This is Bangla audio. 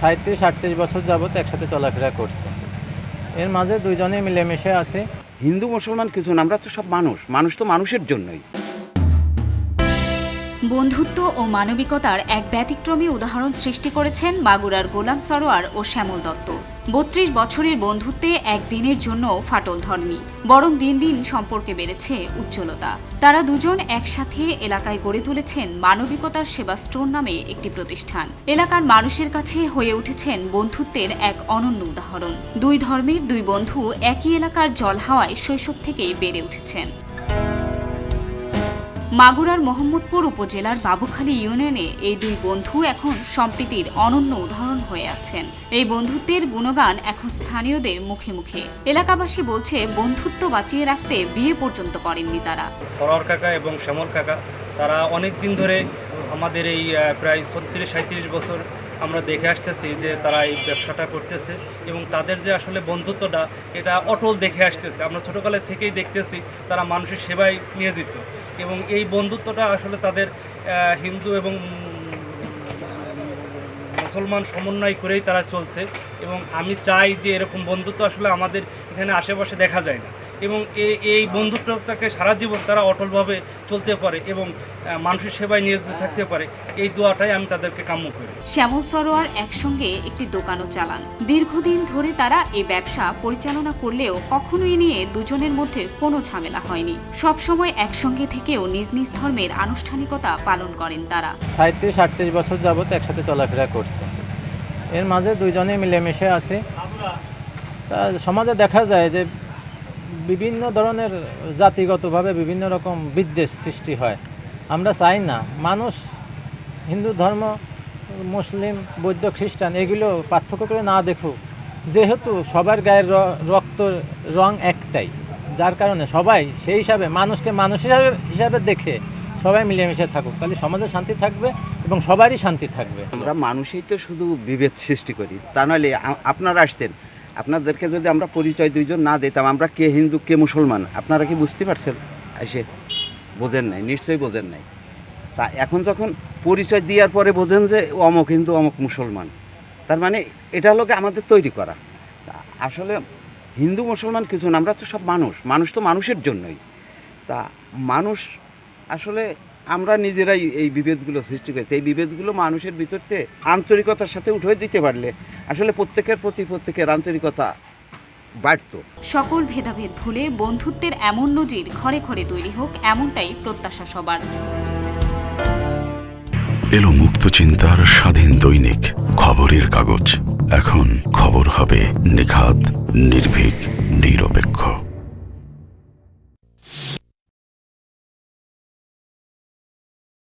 সাঁত্রিশ আটত্রিশ বছর যাবৎ একসাথে চলাফেরা করছে। এর মাঝে দুইজনে মিলেমিশে আছে। হিন্দু মুসলমান কিছু না আমরা তো সব মানুষ। মানুষ তো মানুষের জন্যই। বন্ধুত্ব ও মানবিকতার এক ব্যতিক্রমী উদাহরণ সৃষ্টি করেছেন মাগুরার গোলাম সরোয়ার ও শ্যামল দত্ত। বত্রিশ বছরের বন্ধুত্বে একদিনের জন্য ফাটল ধরেনি, বরং দিন দিন সম্পর্কে বেড়েছে উজ্জ্বলতা। তারা দুজন একসাথে এলাকায় গড়ে তুলেছেন মানবিকতার সেবা স্টোর নামে একটি প্রতিষ্ঠান। এলাকার মানুষের কাছে হয়ে উঠেছেন বন্ধুত্বের এক অনন্য উদাহরণ। দুই ধর্মের দুই বন্ধু একই এলাকার জল হাওয়ায় শৈশব থেকেই বেড়ে উঠেছেন। মাগুরার মোহাম্মদপুর উপজেলার বাবুখালী ইউনিয়নে এই দুই বন্ধু এখন সম্প্রীতির অনন্য উদাহরণ হয়ে আছেন। এই বন্ধুত্বের গুণগান এখন স্থানীয়দের মুখে মুখে। এলাকাবাসী বলছে, বন্ধুত্ব বাঁচিয়ে রাখতে বিয়ে পর্যন্ত করেননি তারা। সরর কাকা এবং শ্যামল কাকা, তারা অনেক দিন ধরে আমাদের এই প্রায় ছত্রিশ সাঁত্রিশ বছর আমরা দেখে আসতেছি যে তারা এই ব্যবসাটা করতেছে এবং তাদের যে আসলে বন্ধুত্বটা, এটা অটল দেখে আসতেছে। আমরা ছোটোকালের থেকেই দেখতেছি তারা মানুষের সেবায় নিয়োজিত এবং এই বন্ধুত্বটা আসলে তাদের হিন্দু এবং মুসলমান সমন্বয় করেই তারা চলছে। এবং আমি চাই যে এরকম বন্ধুত্ব আসলে আমাদের এখানে আশেপাশে দেখা যায় না। এবং এই এই বন্ধুত্বটাকে সারা জীবন তারা অটলভাবে চলতে পারে এবং মানুষের সেবায় নিয়োজিত থাকতে পারে এই দোয়াটাই আমি তাদেরকে কাম্য করি। শ্যামল সরোয়ার একসঙ্গে একটি দোকানও চালান। দীর্ঘদিন ধরে তারা এই ব্যবসা পরিচালনা করলেও কখনোই নিয়ে দুজনের মধ্যে কোনো ঝামেলা হয়নি। সবসময় একসঙ্গে থেকেও নিজ নিজ ধর্মের আনুষ্ঠানিকতা পালন করেন তারা। সাঁত্রিশ আটত্রিশ বছর যাবত একসাথে চলাফেরা করছে। এর মাঝে দুইজনে মিলেমিশে আছে। তা সমাজে দেখা যায় যে বিভিন্ন ধরনের জাতিগতভাবে বিভিন্ন রকম বিদ্বেষ সৃষ্টি হয়। আমরা চাই না। মানুষ, হিন্দু ধর্ম, মুসলিম, বৌদ্ধ, খ্রিস্টান, এগুলো পার্থক্য করে না দেখুক, যেহেতু সবার গায়ের রক্ত রং একটাই। যার কারণে সবাই সেই হিসাবে, মানুষকে মানুষ হিসাবে হিসাবে দেখে সবাই মিলেমিশে থাকুক। তাহলে সমাজে শান্তি থাকবে এবং সবারই শান্তি থাকবে। আমরা মানুষই তো শুধু বিভেদ সৃষ্টি করি। তা নাহলে আপনারা আসছেন আপনাদেরকে যদি আমরা পরিচয় দুইজন না দিতাম, আমরা কে হিন্দু, কে মুসলমান? আপনারা কি বুঝতে পারছেন? এসে বোঝেন নাই, নিশ্চয়ই বোঝেন নাই। তা এখন যখন পরিচয় দেওয়ার পরে বোঝেন যে অমক হিন্দু, অমক মুসলমান, তার মানে এটা হলো আমাদের তৈরি করা। আসলে হিন্দু, মুসলমান কিছু না, আমরা তো সব মানুষ মানুষ তো মানুষের জন্যই। তা মানুষ আসলে আমরা নিজেরাই এই বিভেদগুলো সৃষ্টি করেছি। এই বিভেদগুলো মানুষের ভিতরতে আন্তরিকতার সাথে উঠে দিতে পারলে আসলে প্রত্যেকের প্রতি প্রত্যেকের আন্তরিকতা বাড়তো। সকল ভেদাভেদ ভুলে বন্ধুত্বের এমন নজির ঘরে ঘরে তৈরি হোক এমনটাই প্রত্যাশা সবার। এলো মুক্ত চিন্তার স্বাধীন দৈনিক খবরের কাগজ। এখন খবর হবে নিখাত নির্ভীক নির্ভীক